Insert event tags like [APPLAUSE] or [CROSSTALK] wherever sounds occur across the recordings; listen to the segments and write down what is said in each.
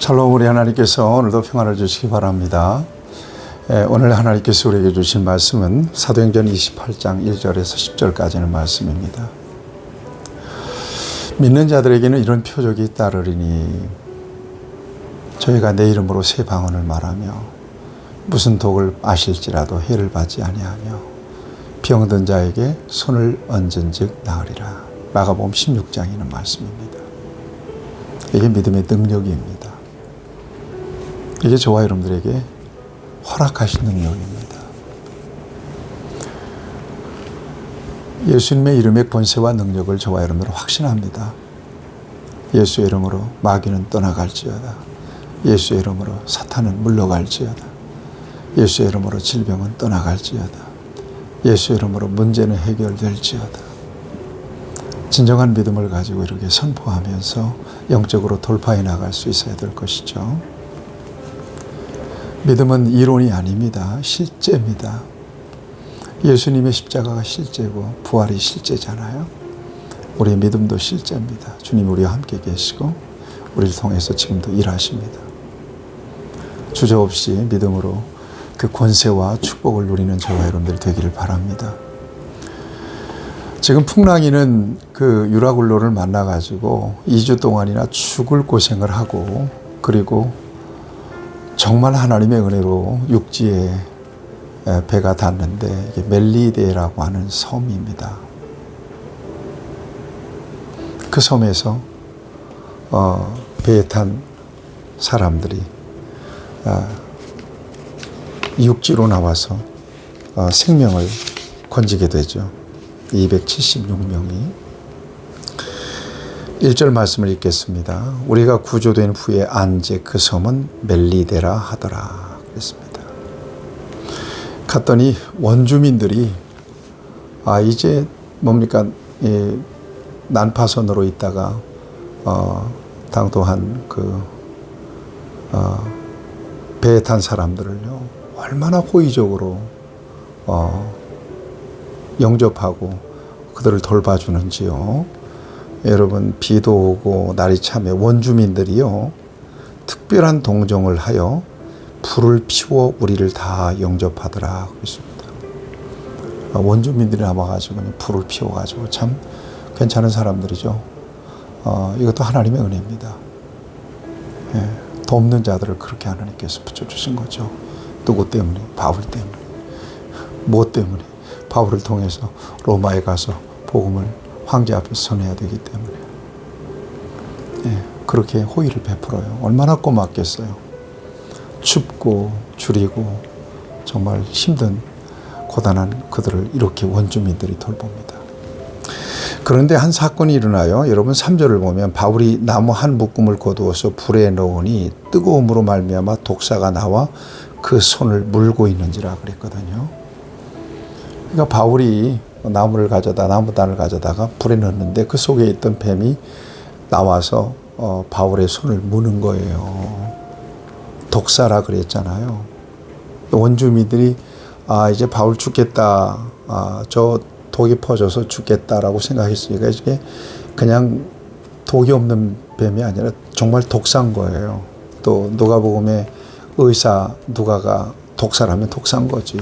샬롬 우리 하나님께서 오늘도 평안을 주시기 바랍니다. 예, 오늘 하나님께서 우리에게 주신 말씀은 사도행전 28장 1절에서 10절까지는 말씀입니다. 믿는 자들에게는 이런 표적이 따르리니 저희가 내 이름으로 새 방언을 말하며 무슨 독을 마실지라도 해를 받지 아니하며 병든 자에게 손을 얹은즉 나으리라. 마가복음 16장에 있는 말씀입니다. 이게 믿음의 능력입니다. 이게 저와 여러분들에게 허락하신 능력입니다. 예수님의 이름의 권세와 능력을 저와 여러분들 확신합니다. 예수의 이름으로 마귀는 떠나갈지어다. 예수의 이름으로 사탄은 물러갈지어다. 예수의 이름으로 질병은 떠나갈지어다. 예수의 이름으로 문제는 해결될지어다. 진정한 믿음을 가지고 이렇게 선포하면서 영적으로 돌파해 나갈 수 있어야 될 것이죠. 믿음은 이론이 아닙니다. 실제입니다. 예수님의 십자가가 실제고 부활이 실제잖아요. 우리의 믿음도 실제입니다. 주님 우리와 함께 계시고 우리를 통해서 지금도 일하십니다. 주저없이 믿음으로 그 권세와 축복을 누리는 저와 여러분들이 되기를 바랍니다. 지금 풍랑이는 그 유라굴로를 만나가지고 2주 동안이나 죽을 고생을 하고 그리고 정말 하나님의 은혜로 육지에 배가 닿는데 이게 멜리데라고 하는 섬입니다. 그 섬에서 어, 배에 탄 사람들이 어, 육지로 나와서 어, 생명을 건지게 되죠. 276명이 1절 말씀을 읽겠습니다. 우리가 구조된 후에 안제 그 섬은 멜리데라 하더라. 그랬습니다. 갔더니 원주민들이 아 이제 뭡니까 예, 난파선으로 있다가 어, 당도한 그 어, 배에 탄 사람들을요 얼마나 호의적으로 어, 영접하고 그들을 돌봐주는지요. 여러분 비도 오고 날이 참에 원주민들이요 특별한 동정을 하여 불을 피워 우리를 다 영접하더라 그랬습니다. 아, 원주민들이 남아가지고 불을 피워가지고 참 괜찮은 사람들이죠. 어, 이것도 하나님의 은혜입니다. 예, 돕는 자들을 그렇게 하나님께서 붙여주신 거죠. 누구 때문에? 바울 때문에. 무엇 때문에? 바울을 통해서 로마에 가서 복음을 황제 앞에 선해야 되기 때문에 예, 그렇게 호의를 베풀어요. 얼마나 고맙겠어요. 춥고 줄이고 정말 힘든 고단한 그들을 이렇게 원주민들이 돌봅니다. 그런데 한 사건이 일어나요. 여러분 3절을 보면 바울이 나무 한 묶음을 거두어서 불에 넣으니 뜨거움으로 말미암아 독사가 나와 그 손을 물고 있는지라 그랬거든요. 그러니까 바울이 나무를 가져다 나무단을 가져다가 불에 넣는데 그 속에 있던 뱀이 나와서 어, 바울의 손을 무는 거예요. 독사라 그랬잖아요. 원주민들이 아 이제 바울 죽겠다. 아, 저 독이 퍼져서 죽겠다라고 생각했으니까 이게 그냥 독이 없는 뱀이 아니라 정말 독사인 거예요. 또 누가복음에 의사 누가가 독사라면 독사인 거지.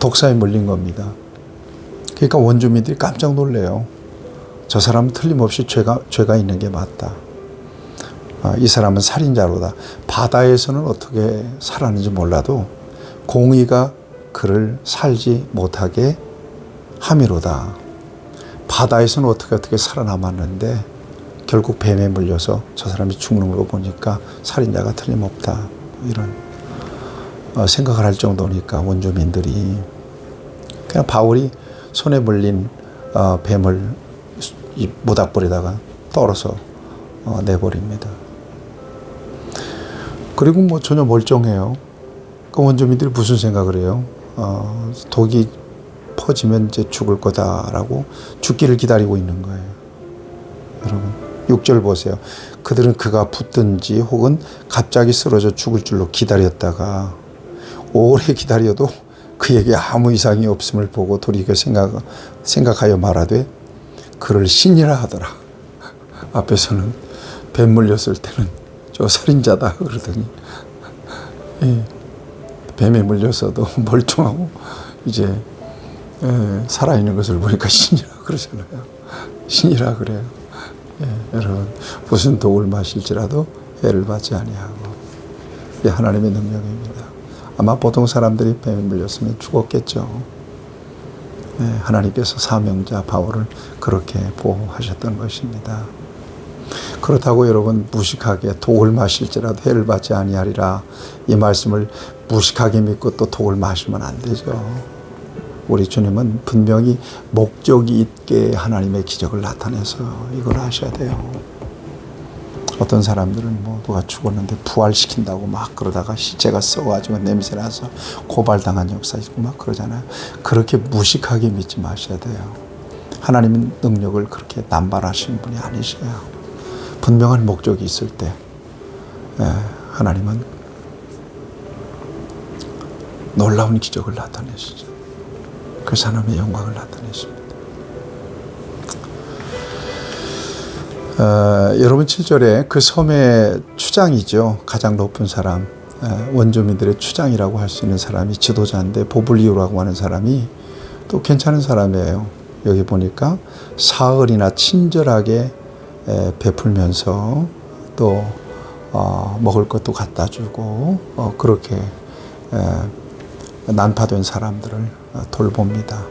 독사에 물린 겁니다. 그러니까 원주민들이 깜짝 놀래요. 저 사람은 틀림없이 죄가, 죄가 있는 게 맞다. 아, 이 사람은 살인자로다. 바다에서는 어떻게 살았는지 몰라도 공의가 그를 살지 못하게 함이로다. 바다에서는 어떻게 어떻게 살아남았는데 결국 뱀에 물려서 저 사람이 죽는 거 보니까 살인자가 틀림없다. 이런 어, 생각을 할 정도니까 원주민들이 그냥 바울이 손에 물린 어, 뱀을 모닥불에다가 떨어서 어, 내버립니다. 그리고 뭐 전혀 멀쩡해요. 그 원주민들이 무슨 생각을 해요? 어, 독이 퍼지면 이제 죽을 거다라고 죽기를 기다리고 있는 거예요. 여러분, 6절 보세요. 그들은 그가 붙든지 혹은 갑자기 쓰러져 죽을 줄로 기다렸다가 오래 기다려도 그에게 아무 이상이 없음을 보고 돌이켜 생각, 생각하여 말하되 그를 신이라 하더라. [LAUGHS] 앞에서는 뱀 물렸을 때는 저 살인자다 그러더니 예, 뱀에 물려서도 [LAUGHS] 멀쩡하고 이제 예, 살아있는 것을 보니까 신이라 그러잖아요. 신이라 그래요. 예, 여러분 무슨 독을 마실지라도 해를 받지 아니하고 이게 하나님의 능력입니다. 아마 보통 사람들이 뱀에 물렸으면 죽었겠죠. 예, 하나님께서 사명자 바울을 그렇게 보호하셨던 것입니다. 그렇다고 여러분 무식하게 독을 마실지라도 해를 받지 아니하리라 이 말씀을 무식하게 믿고 또 독을 마시면 안 되죠. 우리 주님은 분명히 목적이 있게 하나님의 기적을 나타내서 이걸 하셔야 돼요. 어떤 사람들은 뭐 누가 죽었는데 부활시킨다고 막 그러다가 시체가 썩어가지고 냄새 나서 고발당한 역사 있고 막 그러잖아요. 그렇게 무식하게 믿지 마셔야 돼요. 하나님은 능력을 그렇게 남발하시는 분이 아니셔요. 분명한 목적이 있을 때 예, 하나님은 놀라운 기적을 나타내시죠. 그 사람의 영광을 나타내십니다. 어, 여러분 7절에 그 섬의 추장이죠. 가장 높은 사람, 어, 원주민들의 추장이라고 할 수 있는 사람이 지도자인데 보블리오라고 하는 사람이 또 괜찮은 사람이에요. 여기 보니까 사흘이나 친절하게 에, 베풀면서 또 어, 먹을 것도 갖다 주고 어, 그렇게 에, 난파된 사람들을 어, 돌봅니다.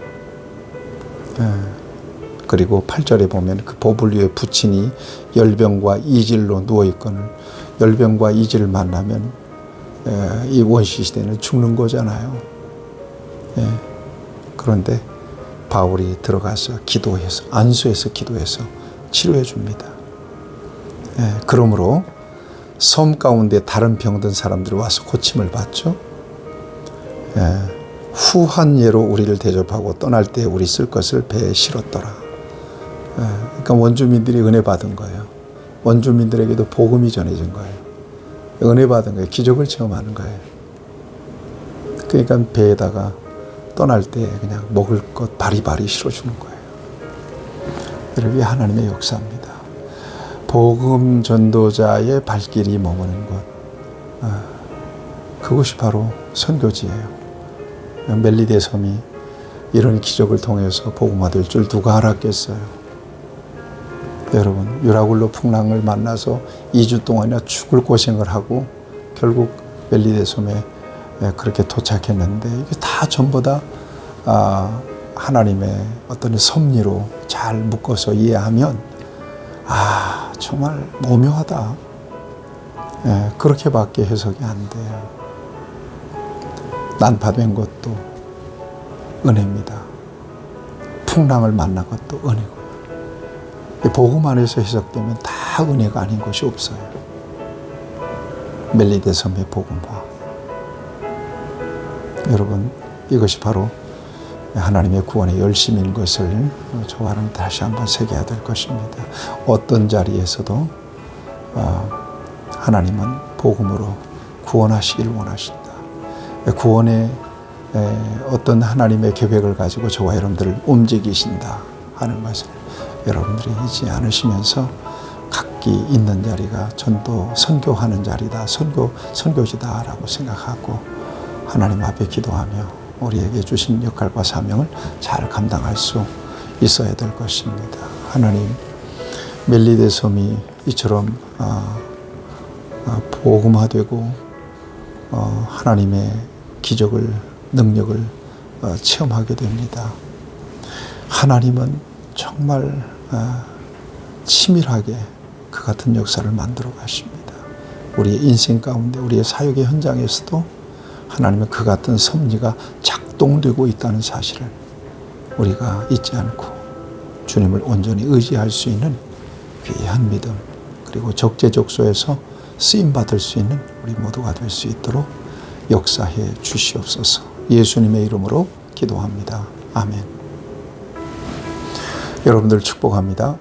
에, 그리고 8절에 보면 그 위에 부친이 열병과 이질로 누워 있거늘 열병과 이질을 만나면 에, 이 원시 시대는 죽는 거잖아요. 예. 그런데 바울이 들어가서 기도해서 안수해서 기도해서 치료해 줍니다. 예, 그러므로 섬 가운데 다른 병든 사람들이 와서 고침을 받죠. 예, 후한 예로 우리를 대접하고 떠날 때 우리 쓸 것을 배에 실었더라. 예, 그러니까 원주민들이 은혜 받은 거예요. 원주민들에게도 복음이 전해진 거예요. 은혜 받은 거예요. 기적을 체험하는 거예요. 그러니까 배에다가 떠날 때 그냥 먹을 것 바리바리 실어주는 거예요. 여러분 하나님의 역사입니다. 복음 전도자의 발길이 머무는 곳, 아, 그것이 바로 선교지예요. 멜리데 섬이 이런 기적을 통해서 복음화될 줄 누가 알았겠어요. 여러분 유라굴로 풍랑을 만나서 2주 동안이나 죽을 고생을 하고 결국 멜리데 섬에 그렇게 도착했는데 이게 다 전부 다 아, 하나님의 어떤 섭리로 잘 묶어서 이해하면 아 정말 모묘하다. 예, 그렇게밖에 해석이 안 돼요. 난파된 것도 은혜입니다. 풍랑을 만난 것도 은혜고요. 복음 안에서 해석되면 다 은혜가 아닌 것이 없어요. 멜리데 섬의 복음화. 여러분 이것이 바로 하나님의 구원의 열심인 것을 저와는 다시 한번 새겨야 될 것입니다. 어떤 자리에서도 어, 하나님은 복음으로 구원하시기를 원하신다. 구원의 어떤 하나님의 계획을 가지고 저와 여러분들을 움직이신다 하는 것을 여러분들이 잊지 않으시면서 각기 있는 자리가 전도 선교하는 자리다 선교 선교지다라고 생각하고 하나님 앞에 기도하며 우리에게 주신 역할과 사명을 잘 감당할 수 있어야 될 것입니다. 하나님 멜리데 섬이 이처럼 어, 어, 복음화되고 어, 하나님의 기적을 능력을 체험하게 됩니다. 하나님은 정말 치밀하게 그 같은 역사를 만들어 가십니다. 우리의 인생 가운데 우리의 사역의 현장에서도 하나님의 그 같은 섭리가 작동되고 있다는 사실을 우리가 잊지 않고 주님을 온전히 의지할 수 있는 귀한 믿음 그리고 적재적소에서 쓰임 받을 수 있는 우리 모두가 될 수 있도록 역사해 주시옵소서. 예수님의 이름으로 기도합니다. 아멘. 여러분들 축복합니다.